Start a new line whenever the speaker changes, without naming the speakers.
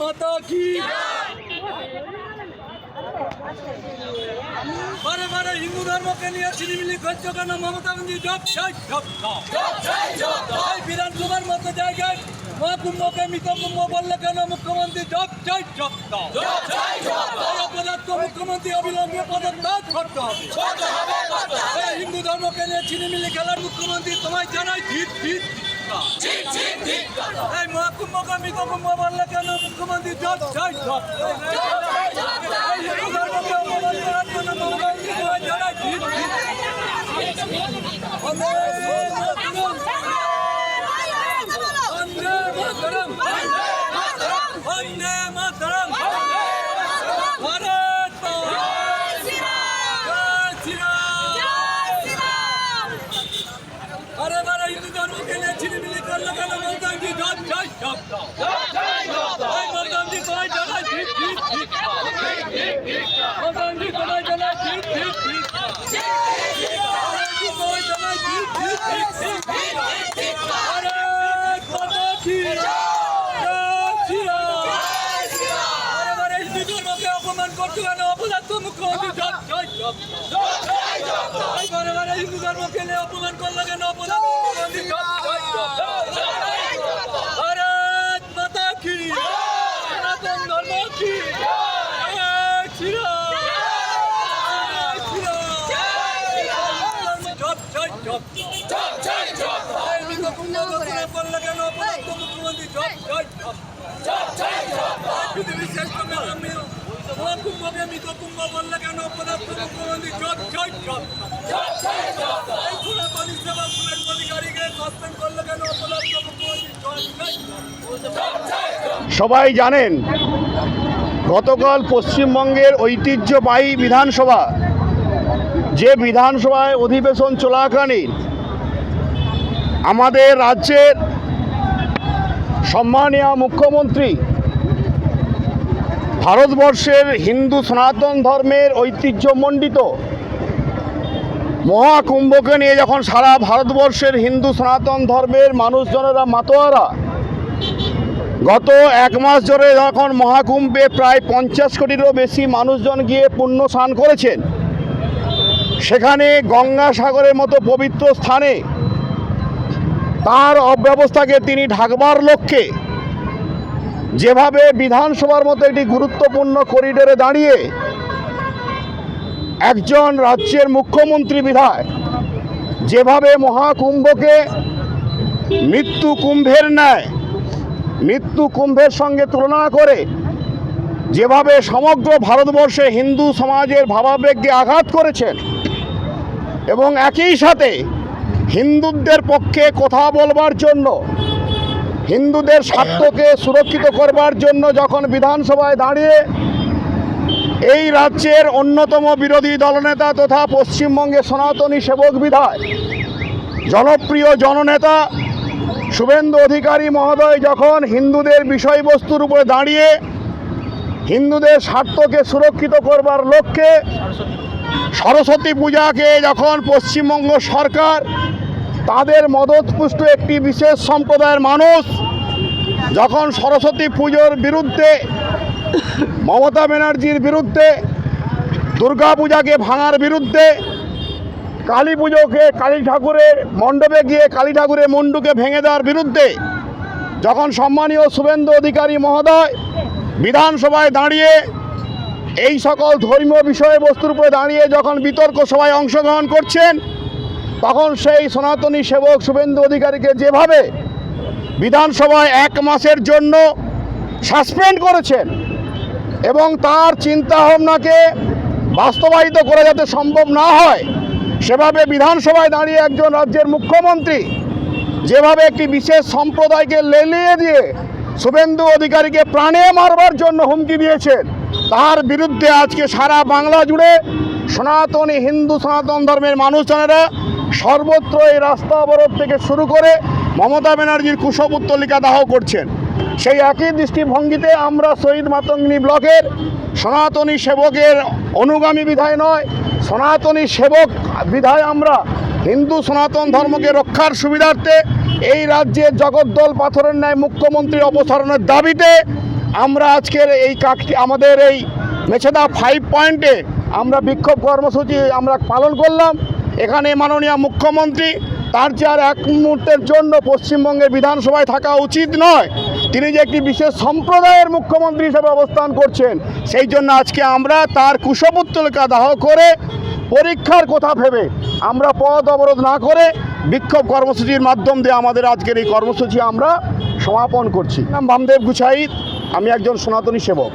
মাতা কি? বারে বারে হিন্দু ধর্মকে নিয়ে ছিনিমিনি করছ কেন? মমতা বন্দী জব চাই জব। এই বিধানসভার মতো জায়গায় মহাকুম্ভকে মৃত কুম্ভ বললে কেন? মুখ্যমন্ত্রী জব চাই জব এই অপদার্থ মুখ্যমন্ত্রী অবিলম্বে পদত্যাগ করতে হবে। হিন্দু ধর্মকে নিয়ে ছিনিমিনি খেলার মুখ্যমন্ত্রী তোমায় জানাই জিত জিত এই মহাকুম্ভকে মৃত কুম্ভ বললে কেন মুখ্যমন্ত্রী জব চাই জব বন্দে মাতরম। বন্দে মাতরম ভারত মাতা জয় শ্রীরাম আরে বারে হিন্দু ধর্মকে নিয়ে ছিনিমিনি করলে কেন মমতাজি জব জয় জব দাও এই মমতাজি তোমায় জানাই ঠিক ঠিক ঠিক মমতাজি তোমায় জানাই ঠিক ঠিক ঠিক মমতাজি তোমায় জানাই ঠিক ঠিক ঠিক ঠিক আরে মাতা কি জয় শ্রীরাম আরে বারে হিন্দু ধর্মকে অপমান করছ কেন অপদার্থ মুখ্যমন্ত্রী অপমান করলে কেন অপদার্থ মুখ্যমন্ত্রী জব জয় জব দাও ভারত মাতা কি সনাতন ধর্ম কি জয় শ্রীরাম জয় শ্রীরাম জব জয় জব এই মৃত কুম্ভ
সবাই জানেন গতকাল পশ্চিমবঙ্গের ঐতিহ্যবাহী বিধানসভা যে বিধানসভায় অধিবেশন চলাকালীন আমাদের রাজ্যের সম্মানীয় মুখ্যমন্ত্রী, ভারতবর্ষের হিন্দু সনাতন ধর্মের ঐতিহ্যমণ্ডিত মহাকুম্ভকে নিয়ে যখন সারা ভারতবর্ষের হিন্দু সনাতন ধর্মের মানুষজনেরা মাতোয়ারা, গত এক মাস ধরে যখন মহাকুম্ভে প্রায় পঞ্চাশ কোটিরও বেশি মানুষজন গিয়ে পুণ্য স্নান করেছেন, সেখানে গঙ্গাসাগরের মতো পবিত্র স্থানে তার অব্যবস্থাকে তিনি ঢাকবার লক্ষ্যে যেভাবে বিধানসভার মতো একটি গুরুত্বপূর্ণ করিডোরে দাঁড়িয়ে একজন রাজ্যের মুখ্যমন্ত্রী বিধায়, যেভাবে মহাকুম্ভকে মৃত্যু কুম্ভের ন্যায়, মৃত্যু কুম্ভের সঙ্গে তুলনা করে, যেভাবে সমগ্র ভারতবর্ষে হিন্দু সমাজের ভাবাবেগকে আঘাত করেছেন এবং একই সাথে হিন্দুদের পক্ষে কথা বলবার জন্য, হিন্দুদের স্বার্থকে সুরক্ষিত করবার জন্য যখন বিধানসভায় দাঁড়িয়ে এই রাজ্যের অন্যতম বিরোধী দলনেতা তথা পশ্চিমবঙ্গে সনাতনী সেবক বিধায়, জনপ্রিয় জননেতা শুভেন্দু অধিকারী মহোদয় যখন হিন্দুদের বিষয়বস্তুর উপরে দাঁড়িয়ে হিন্দুদের স্বার্থকে সুরক্ষিত করবার লক্ষ্যে সরস্বতী পূজাকে যখন পশ্চিমবঙ্গ সরকার তাদের মদতপুষ্ট একটি বিশেষ সম্প্রদায়ের মানুষ যখন সরস্বতী পুজোর বিরুদ্ধে, মমতা ব্যানার্জির বিরুদ্ধে দুর্গা পূজাকে ভাঙার বিরুদ্ধে, কালী পুজোকে কালী ঠাকুরের মণ্ডপে গিয়ে কালী ঠাকুরের মণ্ডুকে ভেঙে দেওয়ার বিরুদ্ধে, যখন সম্মানীয় শুভেন্দু অধিকারী মহোদয় বিধানসভায় দাঁড়িয়ে এই সকল ধর্মীয় বিষয়বস্তুর উপরে দাঁড়িয়ে যখন বিতর্ক সভায় অংশগ্রহণ করছেন তখন সেই সনাতনী সেবক শুভেন্দু অধিকারীকে যেভাবে বিধানসভায় এক মাসের জন্য সাসপেন্ড করেছেন এবং তার চিন্তা ভাবনাকে বাস্তবায়িত করা যাতে সম্ভব না হয়, সেভাবে বিধানসভায় দাঁড়িয়ে একজন রাজ্যের মুখ্যমন্ত্রী যেভাবে একটি বিশেষ সম্প্রদায়কে লেলিয়ে দিয়ে শুভেন্দু অধিকারীকে প্রাণে মারবার জন্য হুমকি দিয়েছেন, তার বিরুদ্ধে আজকে সারা বাংলা জুড়ে সনাতনী হিন্দু সনাতন ধর্মের মানুষজনেরা সর্বত্র এই রাস্তা অবরোধ থেকে শুরু করে মমতা ব্যানার্জির কুশপুত্তলিকা দাহ করছেন। সেই একই দৃষ্টিভঙ্গিতে আমরা শহীদ মাতঙ্গিনী ব্লকের সনাতনী সেবকের অনুগামী বিধায় নয়, সনাতনী সেবক বিধায় আমরা হিন্দু সনাতন ধর্মকে রক্ষার সুবিধার্থে এই রাজ্যের জগদ্দল পাথরের ন্যায় মুখ্যমন্ত্রীর অপসারণের দাবিতে আমরা আজকের এই কাকটি আমাদের এই মেছেদা ফাইভ পয়েন্টে আমরা বিক্ষোভ কর্মসূচি আমরা পালন করলাম। এখানে মাননীয় মুখ্যমন্ত্রী, তার আর এক মুহূর্তের জন্য পশ্চিমবঙ্গের বিধানসভায় থাকা উচিত নয়। তিনি যে একটি বিশেষ সম্প্রদায়ের মুখ্যমন্ত্রী হিসেবে অবস্থান করছেন, সেই জন্য আজকে আমরা তার কুশপুত্তলিকা দাহ করে পরীক্ষার কথা ভেবে আমরা পথ অবরোধ না করে বিক্ষোভ কর্মসূচির মাধ্যম দিয়ে আমাদের আজকের এই কর্মসূচি আমরা সমাপন করছি। নাম বামদেব গুছাইত, আমি একজন সনাতনী সেবক।